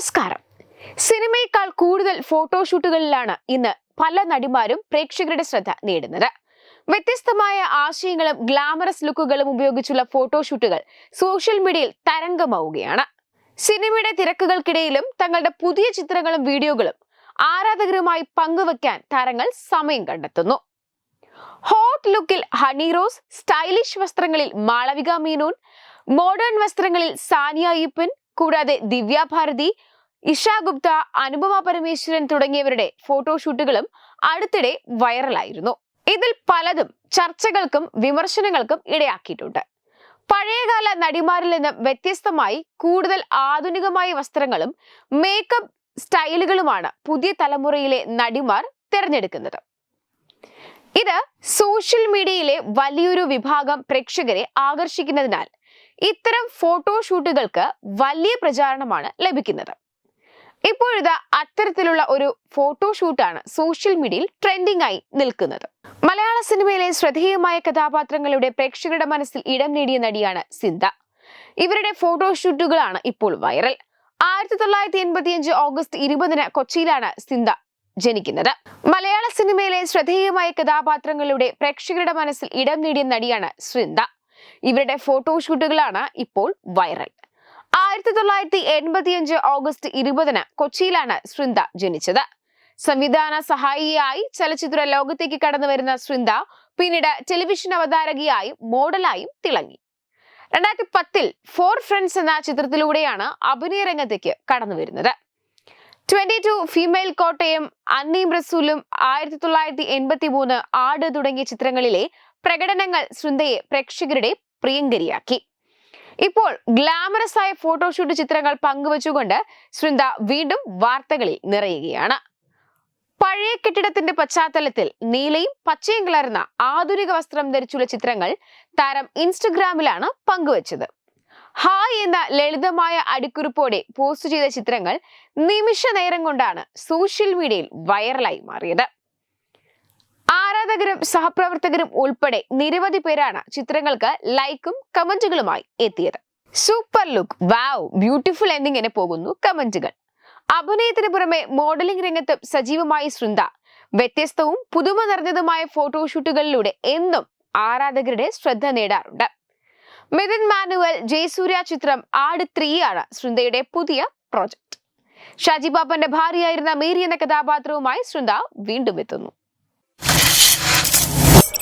നമസ്കാരം. സിനിമയേക്കാൾ കൂടുതൽ ഫോട്ടോഷൂട്ടുകളിലാണ് ഇന്ന് പല നടിമാരും പ്രേക്ഷകരുടെ ശ്രദ്ധ നേടുന്നത്. വ്യത്യസ്തമായ ആശയങ്ങളും ഗ്ലാമറസ് ലുക്കുകളും ഉപയോഗിച്ചുള്ള ഫോട്ടോഷൂട്ടുകൾ സോഷ്യൽ മീഡിയയിൽ തരംഗമാവുകയാണ്. സിനിമയുടെ തിരക്കുകൾക്കിടയിലും തങ്ങളുടെ പുതിയ ചിത്രങ്ങളും വീഡിയോകളും ആരാധകരുമായി പങ്കുവെക്കാൻ താരങ്ങൾ സമയം കണ്ടെത്തുന്നു. ഹോട്ട് ലുക്കിൽ ഹണി റോസ് സ്റ്റൈലിഷ് വസ്ത്രങ്ങളിൽ മാളവിക മീനൂൻ മോഡേൺ വസ്ത്രങ്ങളിൽ സാനിയ ഈപ്പൻ കൂടാതെ ദിവ്യ ഭാരതി ഇഷ ഗുപ്ത അനുപമ പരമേശ്വരൻ തുടങ്ങിയവരുടെ ഫോട്ടോഷൂട്ടുകളും അടുത്തിടെ വൈറലായിരുന്നു ഇതിൽ പലതും ചർച്ചകൾക്കും വിമർശനങ്ങൾക്കും ഇടയാക്കിയിട്ടുണ്ട്. പഴയകാല നടിമാരിൽ നിന്ന് വ്യത്യസ്തമായി കൂടുതൽ ആധുനികമായ വസ്ത്രങ്ങളും മേക്കപ്പ് സ്റ്റൈലുകളുമാണ് പുതിയ തലമുറയിലെ നടിമാർ തിരഞ്ഞെടുക്കുന്നത്. ഇത് സോഷ്യൽ മീഡിയയിലെ വലിയൊരു വിഭാഗം പ്രേക്ഷകരെ ആകർഷിക്കുന്നതിനാൽ ഇത്തരം ഫോട്ടോഷൂട്ടുകൾക്ക് വലിയ പ്രചാരണമാണ് ലഭിക്കുന്നത്. ഇപ്പോഴിത് അത്തരത്തിലുള്ള ഒരു ഫോട്ടോഷൂട്ടാണ് സോഷ്യൽ മീഡിയയിൽ ട്രെൻഡിംഗ് ആയി നിൽക്കുന്നത്. മലയാള സിനിമയിലെ ശ്രദ്ധേയമായ കഥാപാത്രങ്ങളുടെ പ്രേക്ഷകരുടെ മനസ്സിൽ ഇടം നേടിയ നടിയാണ് സിന്ധ. ഇവരുടെ ഫോട്ടോഷൂട്ടുകളാണ് ഇപ്പോൾ വൈറൽ ആയിരത്തി തൊള്ളായിരത്തി എൺപത്തിയഞ്ച് ഓഗസ്റ്റ് ഇരുപതിന് കൊച്ചിയിലാണ് സിന്ധ ജനിക്കുന്നത്. മലയാള സിനിമയിലെ ശ്രദ്ധേയമായ കഥാപാത്രങ്ങളുടെ പ്രേക്ഷകരുടെ മനസ്സിൽ ഇടം നേടിയ നടിയാണ് സിന്ധ. ഇവരുടെ ഫോട്ടോഷൂട്ടുകളാണ് ഇപ്പോൾ വൈറൽ ആയിരത്തി തൊള്ളായിരത്തി എൺപത്തിയഞ്ച് ഓഗസ്റ്റ് ഇരുപതിന് കൊച്ചിയിലാണ് ശൃന്ദ ജനിച്ചത്. സംവിധാന സഹായിയായി ചലച്ചിത്ര ലോകത്തേക്ക് കടന്നു വരുന്ന ശൃന്ദ പിന്നീട് ടെലിവിഷൻ അവതാരകയായും മോഡലായും തിളങ്ങി. രണ്ടായിരത്തി പത്തിൽ ഫോർ ഫ്രണ്ട്സ് എന്ന ചിത്രത്തിലൂടെയാണ് അഭിനയ രംഗത്തേക്ക് കടന്നു വരുന്നത്. ട്വന്റി ടു ഫീമെയിൽ കോട്ടയം അന്നീം റസൂലും ആയിരത്തി തൊള്ളായിരത്തി എൺപത്തി മൂന്ന് ആട് തുടങ്ങിയ ചിത്രങ്ങളിലെ പ്രകടനങ്ങൾ ശൃന്ദയെ പ്രേക്ഷകരുടെ പ്രിയങ്കരിയാക്കി. ഇപ്പോൾ ഗ്ലാമറസ് ആയ ഫോട്ടോഷൂട്ട് ചിത്രങ്ങൾ പങ്കുവച്ചുകൊണ്ട് ശൃന്ദ വീണ്ടും വാർത്തകളിൽ നിറയുകയാണ്. പഴയ കെട്ടിടത്തിന്റെ പശ്ചാത്തലത്തിൽ നീലയും പച്ചയും കലർന്ന ആധുനിക വസ്ത്രം ധരിച്ചുള്ള ചിത്രങ്ങൾ താരം ഇൻസ്റ്റഗ്രാമിലാണ് പങ്കുവച്ചത്. ഹായ് എന്ന ലളിതമായ അടിക്കുറിപ്പോടെ പോസ്റ്റ് ചെയ്ത ചിത്രങ്ങൾ നിമിഷ നേരം കൊണ്ടാണ് സോഷ്യൽ മീഡിയയിൽ വൈറലായി മാറിയത്. ആരാധകരും സഹപ്രവർത്തകരും ഉൾപ്പെടെ നിരവധി പേരാണ് ചിത്രങ്ങൾക്ക് ലൈക്കും കമന്റുകളുമായി എത്തിയത്. Super look. വാവ്. ബ്യൂട്ടിഫുൾ എന്നിങ്ങനെ പോകുന്നു കമന്റുകൾ. അഭിനയത്തിന് പുറമെ മോഡലിംഗ് രംഗത്തും സജീവമായി ശൃന്ദ വ്യത്യസ്തവും പുതുമ നിറഞ്ഞതുമായ ഫോട്ടോഷൂട്ടുകളിലൂടെ എന്നും ആരാധകരുടെ ശ്രദ്ധ നേടാറുണ്ട്. മിഥുൻ മാനുവൽ ജയസൂര്യ ചിത്രം ആട് ത്രീ ആണ് ശൃന്ദയുടെ പുതിയ പ്രോജക്ട് ഷാജി ബാബന്റെ ഭാര്യയായിരുന്ന മേരി എന്ന കഥാപാത്രവുമായി ശൃന്ദ വീണ്ടും എത്തുന്നു.